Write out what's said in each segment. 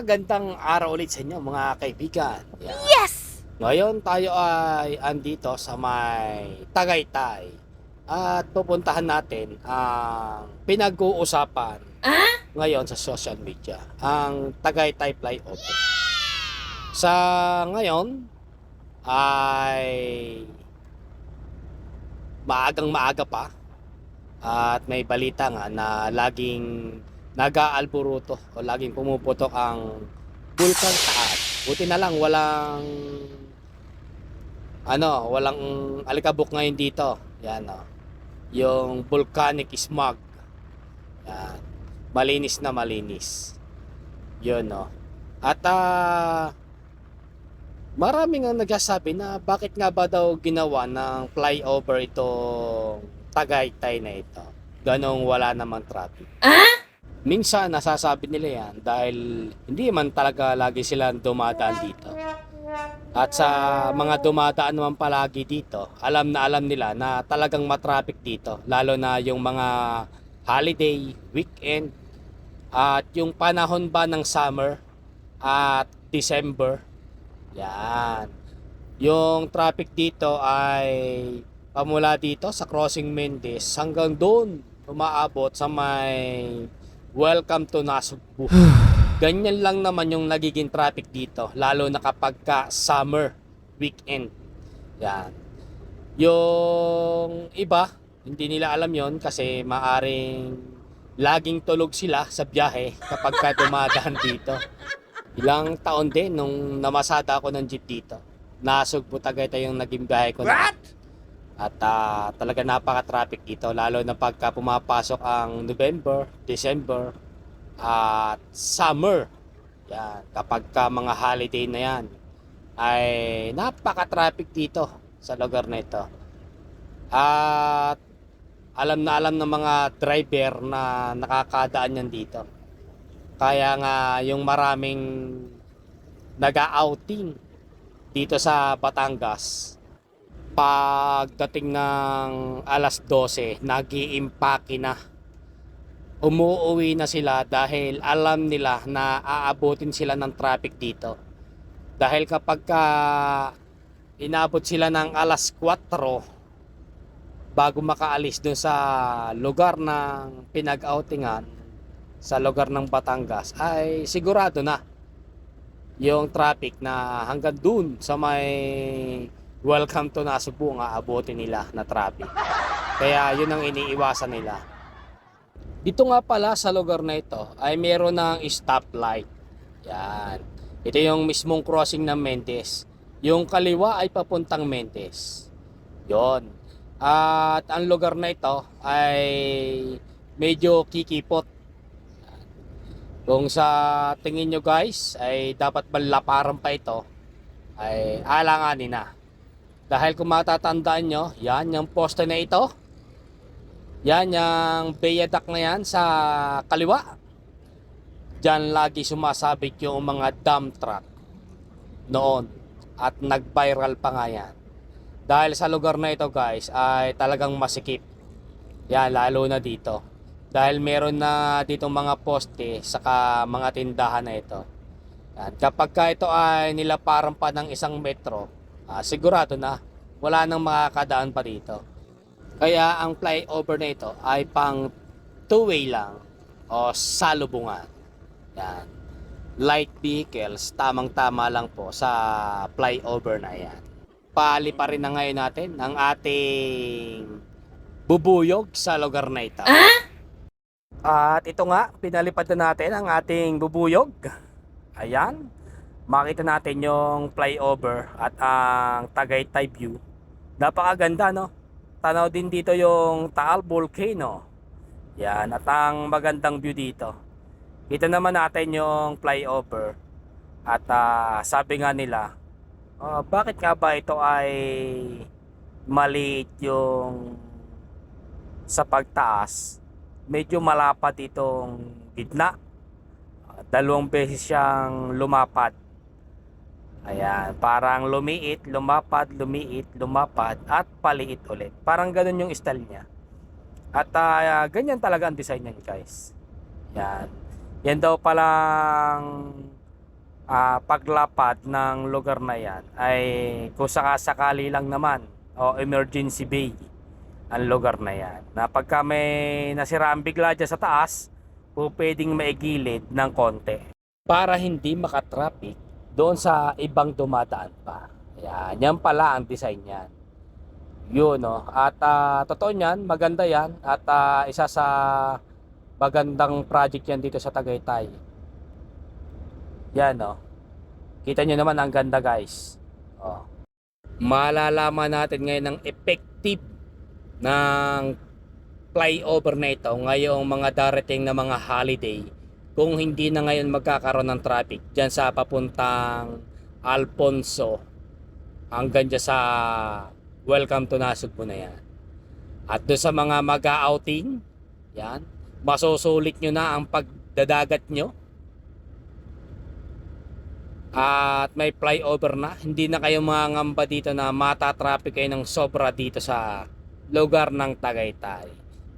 Magandang araw ulit sa inyo mga kaibigan. Yan. Yes! Ngayon tayo ay andito sa may Tagaytay at pupuntahan natin ang pinag-uusapan Ah? ngayon sa social media, ang Tagaytay Flyover. Sa ngayon ay maagang maaga pa at may balita nga na laging nag-aalburuto o laging pumuputok ang Bulkan Taal. Buti na lang walang ano, walang alikabok ngayon dito. Yan oh. Yung volcanic smog. Yan. Malinis na malinis. Yun no. At ah maraming ang nagsasabi na bakit nga ba daw ginawa ng flyover itong Tagaytay na ito. Ganong wala namang traffic. Ah? Minsan nasasabi nila yan dahil hindi man talaga lagi silang dumadaan dito. At sa mga dumadaan naman palagi dito, alam na alam nila na talagang matraffic dito. Lalo na yung mga holiday, weekend, at yung panahon ba ng summer at December. Yan. Yung traffic dito ay pamula dito sa Crossing Mendes hanggang doon umaabot sa may Welcome to Nasugbu. Ganyan lang naman yung nagiging traffic dito, lalo na kapag ka summer weekend. Yan. Yung iba, hindi nila alam yon kasi maaring laging tulog sila sa biyahe kapag ka dumadaan dito. Ilang taon din nung namasada ako ng jeep dito. Nasugbu Tagaytay yung naging biyahe ko. na- at ah, talaga napaka-traffic dito lalo na pagka pumapasok ang November, December at summer. Yan, kapag ka mga holiday na yan ay napaka-traffic dito sa lugar na ito. At alam na alam ng mga driver na nakakadaan yan dito. Kaya nga yung maraming nag-outing dito sa Batangas pagdating ng alas 12, nag iimpake na. Umuuwi na sila dahil alam nila na aabutin sila ng traffic dito. Dahil kapag ka inabot sila ng alas 4 bago makaalis dun sa lugar ng pinag-outingan sa lugar ng Batangas ay sigurado na yung traffic na hanggang dun sa may welcome to Nasubo nga abutin nila na traffic. Kaya yun ang iniiwasan nila. Dito nga pala sa lugar na ito ay meron ng stoplight. Yan. Ito yung mismong crossing ng Mendes. Yung kaliwa ay papuntang Mendes. Yon. At ang lugar na ito ay medyo kikipot. Kung sa tingin nyo guys ay dapat malaparan pa ito ay alanganin na. Dahil kung matatandaan nyo, yan, yung poste na ito. Yan, yung viaduct na yan sa kaliwa. Diyan lagi sumasabit yung mga dump truck noon. At nag-viral pa nga yan. Dahil sa lugar na ito guys, ay talagang masikip. Yan, lalo na dito. Dahil meron na ditong mga poste saka mga tindahan na ito. Yan. Kapag ka ito ay nilaparan pa ng isang metro, ah, sigurado na wala nang makakadaan pa dito. Kaya ang flyover na ito ay pang two-way lang o salubungan. Yan. Light vehicles, tamang-tama lang po sa flyover na yan. Pali pa rin na ngayon natin ang ating bubuyog sa lugar na ito. At ito nga, pinalipad na natin ang ating bubuyog. Ayan. Makita natin yung flyover at ang Tagaytay view. Napakaganda no. Tanaw din dito yung Taal Volcano. Yan, at ang magandang view dito. Kita naman natin yung flyover. At ah, sabi nga nila, ah, bakit nga ba ito ay maliit yung sa pagtaas? Medyo malapad itong gitna. Dalawang beses siyang lumapad. Ayan, parang lumiit, lumapad, lumiit, lumapad, at paliit ulit. Parang ganun yung style niya. At ah, ganyan talaga ang design niya guys. Yan. Yan daw palang ah, paglapad ng lugar na yan ay kung sakasakali lang naman o emergency bay ang lugar na yan. Na pagka may nasiraan bigla dyan sa taas, po pwedeng maigilid ng konti. Para hindi makatraffic doon sa ibang dumadaan pa. Yan, yan pala ang design yan. Yun, no. At ah, totoo niyan, maganda yan. At ah, isa sa magandang project yan dito sa Tagaytay. Yan, no. Kita nyo naman ang ganda, guys. Oh. Malalaman natin ngayon ang effective ng flyover na ito ngayong mga darating na mga holiday kung hindi na ngayon magkakaroon ng traffic dyan sa papuntang Alfonso hanggang dyan sa Welcome to Nasug mo na yan. At doon sa mga mag-outing, yan, masusulit nyo na ang pagdadagat nyo. At may flyover na. Hindi na kayo mangamba dito na matatraffic kayo ng sobra dito sa lugar ng Tagaytay.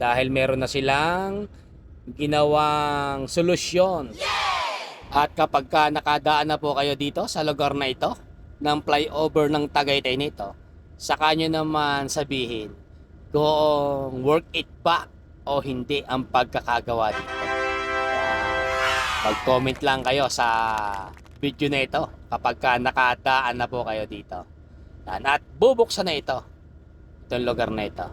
Dahil meron na silang ginawang solusyon. At kapag ka nakadaan na po kayo dito sa lugar na ito, ng flyover ng Tagaytay nito, saka nyo naman sabihin kung work it ba o hindi ang pagkakagawa dito. Mag-comment lang kayo sa video na ito kapag ka nakadaan na po kayo dito. At bubuksan na ito. Itong lugar na ito.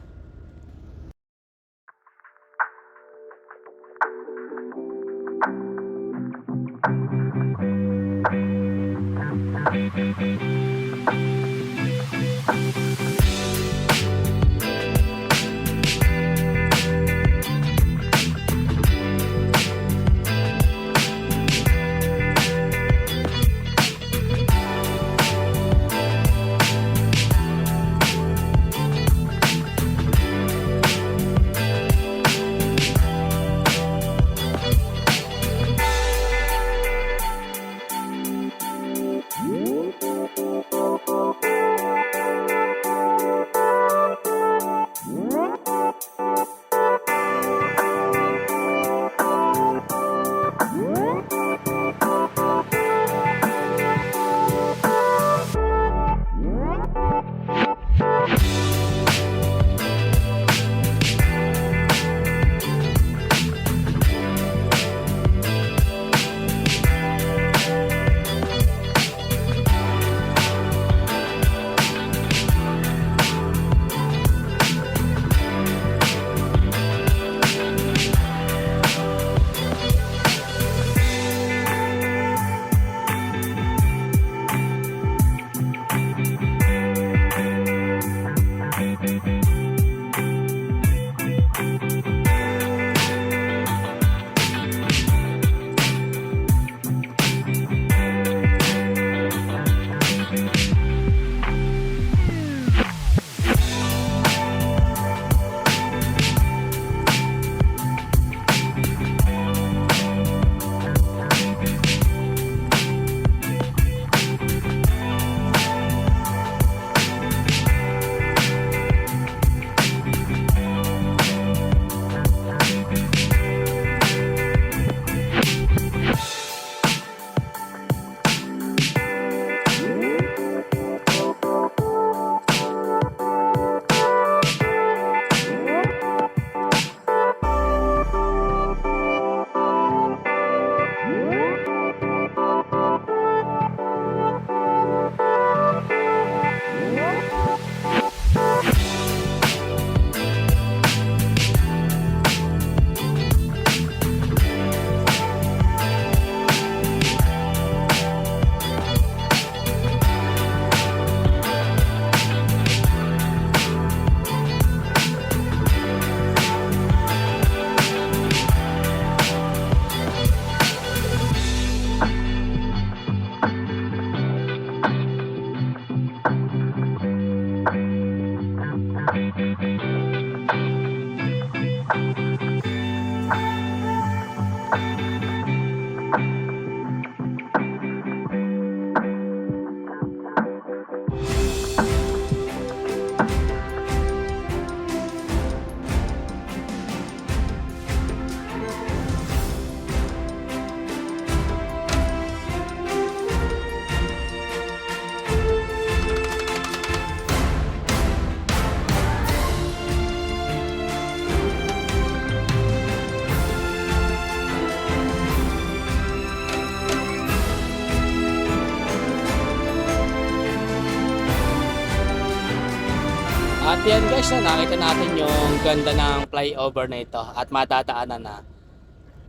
Yan guys, no, nakita natin yung ganda ng flyover na ito at matadaanan na.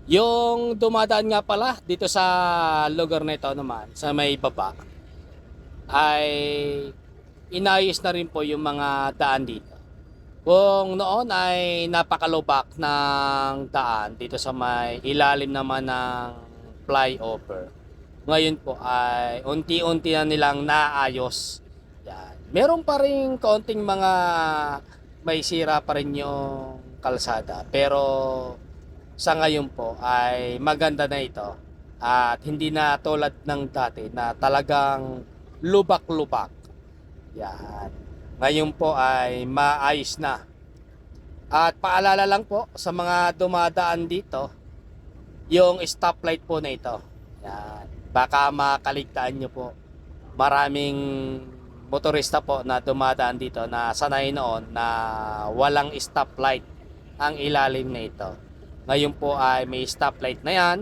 Yung dumadaan nga pala dito sa lugar na ito naman, sa may baba, ay inayos na rin po yung mga daan dito. Kung noon ay napakalubak ng daan dito sa may ilalim naman ng flyover. Ngayon po ay unti-unti na nilang naayos. Meron pa rin kaunting mga may sira pa rin yung kalsada. Pero sa ngayon po ay maganda na ito. At hindi na tulad ng dati na talagang lubak-lubak. Yan. Ngayon po ay maayos na. At paalala lang po sa mga dumadaan dito, yung stoplight po na ito. Yan. Baka makaligtaan nyo po. Maraming motorista po na dumadaan dito na sanay noon na walang stoplight ang ilalim na ito. Ngayon po ay may stoplight na yan.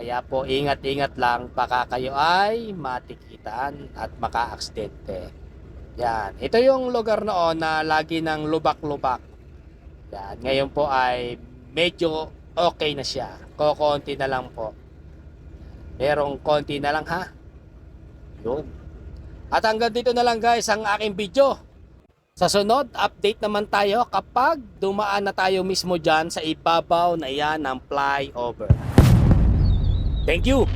Kaya po ingat-ingat lang baka kayo ay matikitan at maka-aksidente. Yan. Ito yung lugar noon na lagi ng lubak-lubak. Yan. Ngayon po ay medyo okay na siya. Kokonti na lang po. Merong konti na lang ha. Yun. At hanggang dito na lang guys ang aking video. Sa sunod, update naman tayo kapag dumaan na tayo mismo dyan sa ibabaw na yan ng flyover. Thank you!